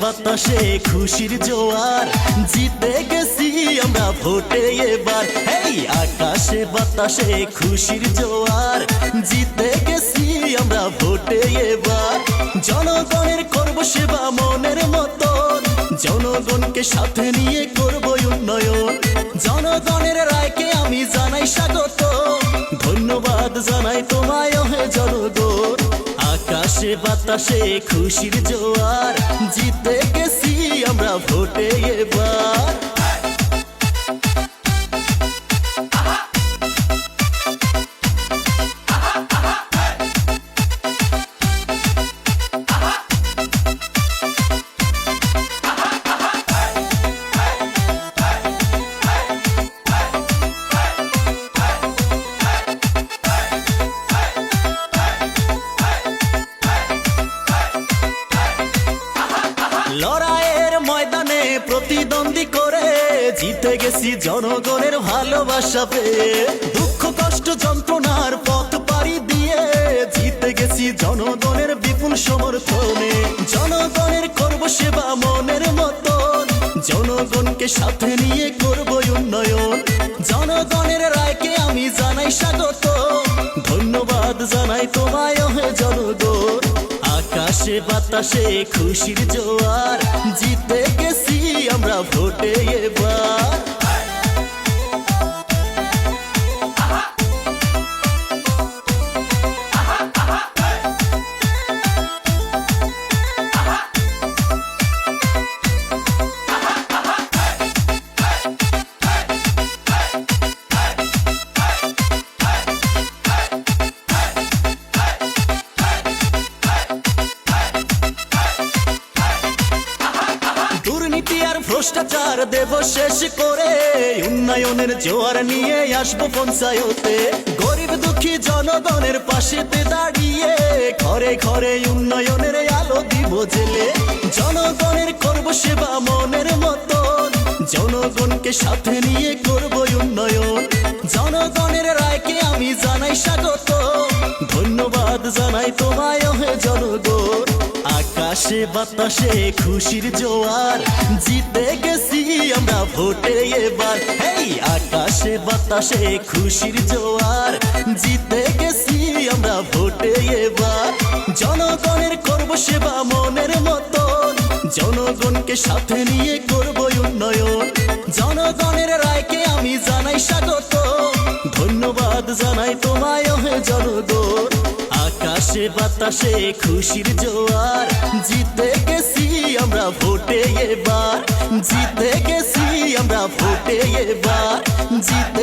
বাতাসে খুশির জোয়ার। জিতে গেছি আমরা ভোটে এবার। হেই আকাশে বাতাসে খুশির জোয়ার। জিতে গেছি আমরা ভোটে এবার। জনগণের করব সেবা মনের মতন। জনগণকে সাথে নিয়ে করব উন্নয়ন। জনগণের রায়কে আমি জানাই স্বাগত। ধন্যবাদ জানাই তোমায় হে জনগণ। আকাশে বাতাসে খুশির জোয়ার, জিতে গেছি আমরা ভোটে এবার। প্রতিদ্বন্দ্বী করে জিতে গেছি জনগণের ভালোবাসা পেয়ে। দুঃখ, কষ্ট, যন্ত্রণার পথ পাড়ি দিয়ে জিতে গেছি জনগণের বিপুল সমর্থনে। জনগণের করব সেবা মনের মতন। জনগণকে সাথে নিয়ে করব উন্নয়ন। জনগণের রায়কে আমি জানাই স্বাগত। ধন্যবাদ জানাই তোমায় হে জনগণ। আকাশে বাতাসে খুশির জোয়ার, জিতে গেছি আমরা ভোটে এবার দুর্নীতি আর ভ্রষ্টাচার দেব শেষ করে। উন্নয়নের জোয়ার নিয়ে আসব পঞ্চায়েতে। গরিব দুঃখী জনগণের পাশেতে দাঁড়িয়ে ঘরে ঘরে উন্নয়নের আলো দিব জেলে। জনগণের করব সেবা মনের মতন। জনগণকে সাথে নিয়ে করব উন্নয়ন। জনগণের রায়কে আমি জানাই স্বাগত। ধন্যবাদ জানাই তোমায় হে জনগণ। আকাশে বাতাসে খুশির জোয়ার। জিতে গেছি আমরা ভোটে এবার। হেই, আকাশে, বাতাসে খুশির জোয়ার। জিতে গেছি আমরা ভোটে এবার। জনগণের করব সেবা মনের মতন। জনগণকে সাথে নিয়ে করব উন্নয়ন। জনগণের রায়কে আমি জানাই আকাশে বাতাসে খুশির জোয়ার, জিতে গেছি আমরা ভোটে এবার। জিতে গেছি আমরা ভোটে এবার। জিতে